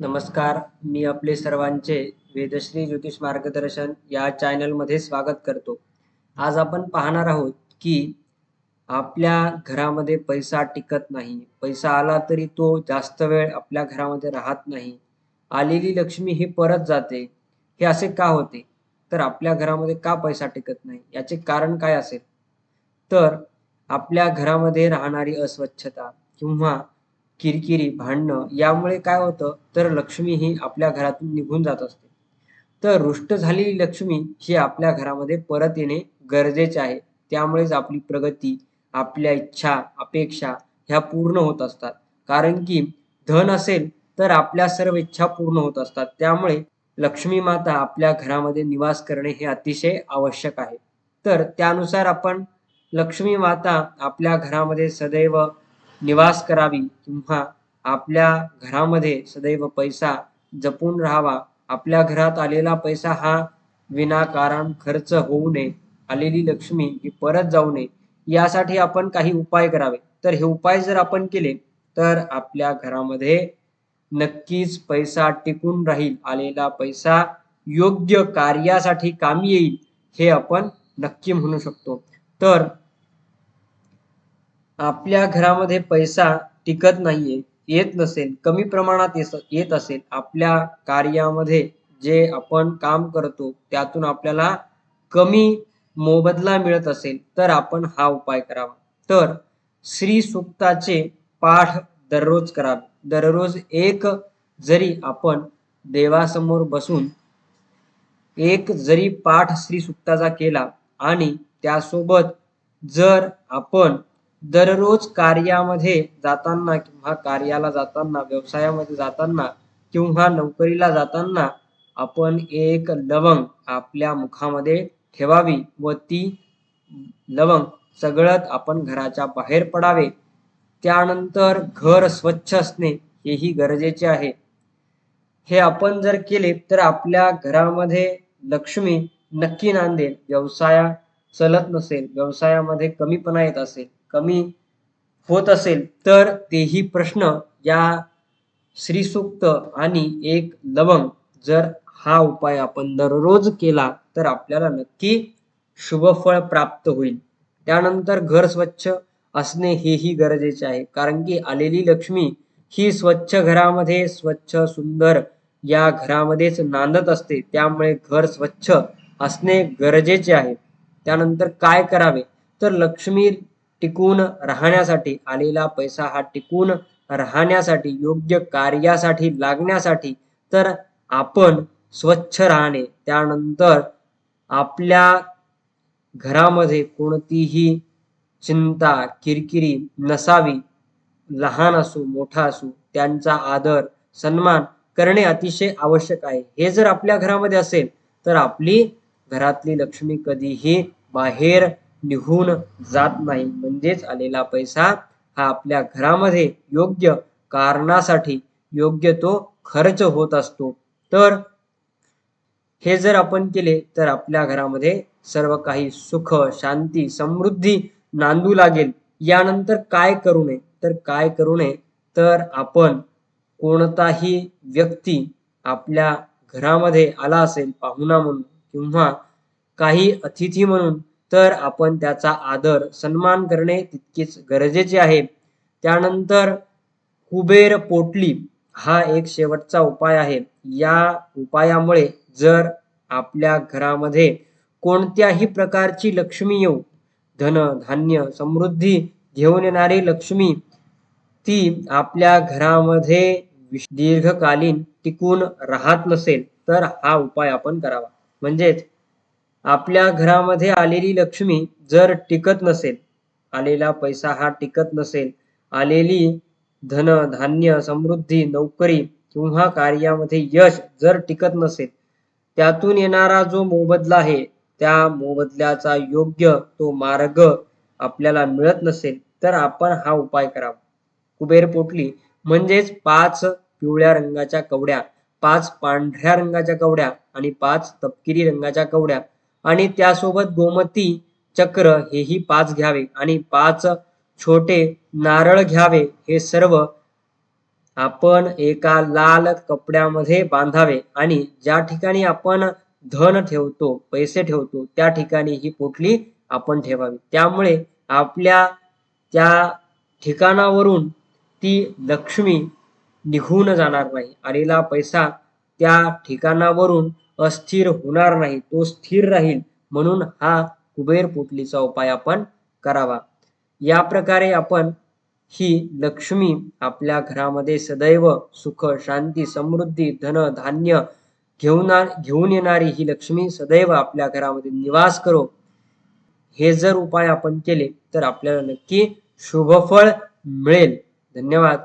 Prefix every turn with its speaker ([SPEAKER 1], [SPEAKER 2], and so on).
[SPEAKER 1] नमस्कार मी आपले सर्वांचे वेदश्री ज्योतिष मार्गदर्शन या चॅनलमध्ये स्वागत करतो. आज आपण पाहणार आहोत की आपल्या घरामध्ये पैसा टिकत नाही. पैसा आला तरी तो जास्त वेळ आपल्या घरामध्ये राहत नाही. आलेली लक्ष्मी ही परत जाते. हे असे का होते? तर आपल्या घरामध्ये का पैसा टिकत नाही? याचे कारण काय असेल? तर आपल्या घरामध्ये राहणारी अस्वच्छता किंवा किरकिरी भांडणं यामुळे काय होतं? तर लक्ष्मी ही आपल्या घरातून निघून जात असते. तर रुष्ट झालेली लक्ष्मी ही आपल्या घरामध्ये परत येणे गरजेचे आहे. त्यामुळेच आपली प्रगती आपल्या इच्छा अपेक्षा ह्या पूर्ण होत असतात. कारण की धन असेल तर आपल्या सर्व इच्छा पूर्ण होत असतात. त्यामुळे लक्ष्मी माता आपल्या घरामध्ये निवास करणे हे अतिशय आवश्यक आहे. तर त्यानुसार आपण लक्ष्मी माता आपल्या घरामध्ये सदैव निवास करावी. किंवा आपल्या घरामध्ये सदैव पैसा जपून राहावा. आपल्या घरात आलेला पैसा हा विनाकारण खर्च होऊ नये. आलेली लक्ष्मी ही परत जाऊ नये. यासाठी आपण काही उपाय करावे. तर हे उपाय जर आपण केले तर आपल्या घरामध्ये नक्कीच पैसा टिकून राहील. आलेला पैसा योग्य कार्यासाठी कामी येईल हे आपण नक्की म्हणू शकतो. तर आपल्या घरामध्ये पैसा टिकत नाहीये येत नसेल कमी प्रमाणात येस- येत असेल आपल्या कार्यामध्ये जे आपण काम करतो त्यातून आपल्याला कमी मोबदला मिळत असेल तर आपण हा उपाय करावा. तर श्री सुक्ताचे पाठ दररोज करावे. दररोज एक जरी आपण देवासमोर बसून एक जरी पाठ श्री सुक्ताचा केला आणि त्यासोबत जर आपण दररोज कार्यामध्ये जाताना किंवा कार्याला जाताना व्यवसायामध्ये जाताना किंवा नोकरीला जाताना आपण एक लवंग आपल्या मुखामध्ये ठेवावी व ती लवंग सगळत आपण घराच्या बाहेर पडावे. त्यानंतर घर स्वच्छ असणे हेही गरजेचे आहे. हे आपण जर केले तर आपल्या घरामध्ये लक्ष्मी नक्की नांदेल. व्यवसाय चलत नसेल व्यवसायामध्ये कमीपणा येत असेल. कमी होत असेल तर तेही प्रश्न या श्रीसूक्त आणि एक लवंग जर हा उपाय आपण दररोज केला तर आपल्याला नक्की शुभफळ प्राप्त होईल. त्यानंतर घर स्वच्छ असणे हेही गरजेचे आहे कारण की आलेली लक्ष्मी ही स्वच्छ घरामध्ये स्वच्छ सुंदर या घरामध्येच नांदत असते. त्यामुळे घर स्वच्छ असणे गरजेचे आहे. त्यानंतर काय करावे? तर लक्ष्मी टिकून राहण्यासाठी आलेला पैसा हा टिकून राहण्यासाठी योग्य कार्यासाठी लागण्यासाठी तर आपण स्वच्छ राहणे. त्यानंतर आपल्या घरामध्ये कोणतीही चिंता किरकिरी नसावी. लहान असो मोठा असो त्यांचा आदर सन्मान करणे अतिशय आवश्यक आहे. हे जर आपल्या घरामध्ये असेल तर आपली घरातली लक्ष्मी कधीही बाहेर निघून जात नाही. म्हणजेच आलेला पैसा हा आपल्या घरामध्ये योग्य कारणासाठी योग्य तो खर्च होत असतो. तर हे जर आपण केले तर आपल्या घरामध्ये सर्व काही सुख शांती समृद्धी नांदू लागेल. यानंतर काय करू नये? तर काय करू नये? तर आपण कोणताही व्यक्ती आपल्या घरामध्ये आला असेल पाहुणा म्हणून किंवा काही अतिथी म्हणून तर आपण त्याचा आदर सन्मान करणे तितकेच गरजेचे आहे. त्यानंतर कुबेर पोटली हा एक शेवटचा उपाय आहे. या उपायामुळे जर आपल्या घरामध्ये कोणत्याही प्रकारची लक्ष्मी येऊ धन धान्य समृद्धी घेऊन येणारी लक्ष्मी ती आपल्या घरामध्ये दीर्घकालीन टिकून राहत नसेल तर हा उपाय आपण करावा. म्हणजेच आपल्या घरामध्ये आलेली लक्ष्मी जर टिकत नसेल आलेला पैसा हा टिकत नसेल आलेली धन धान्य समृद्धी नोकरी किंवा कार्यामध्ये यश जर टिकत नसेल त्यातून येणारा जो मोबदला आहे त्या मोबदल्याचा योग्य तो मार्ग आपल्याला मिळत नसेल तर आपण हा उपाय करावा. कुबेर पोटली म्हणजेच पाच पिवळ्या रंगाच्या कवड्या पाच पांढऱ्या रंगाच्या कवड्या आणि पाच तपकिरी रंगाच्या कवड्या आणि त्यासोबत गोमती चक्र हेही पाच घ्यावे आणि पाच छोटे नारळ घ्यावे. हे सर्व आपण एका लाल कपड्यामध्ये बांधावे आणि ज्या ठिकाणी आपण धन ठेवतो पैसे ठेवतो त्या ठिकाणी ही पोटली आपण ठेवावी. त्यामुळे आपल्या त्या ठिकाणावरून ती लक्ष्मी निघून जाणार नाही. आलेला पैसा त्या ठिकाणावरून अस्थिर होणार नाही तो स्थिर राहील म्हणून हा कुबेर पोटलीचा उपाय आपण करावा. या प्रकारे आपण ही लक्ष्मी आपल्या घरामध्ये सदैव सुख शांती समृद्धी धन धान्य घेऊन घेऊन येणारी ही लक्ष्मी सदैव आपल्या घरामध्ये निवास करो. हे जर उपाय आपण केले तर आपल्याला नक्की शुभफळ मिळेल. धन्यवाद.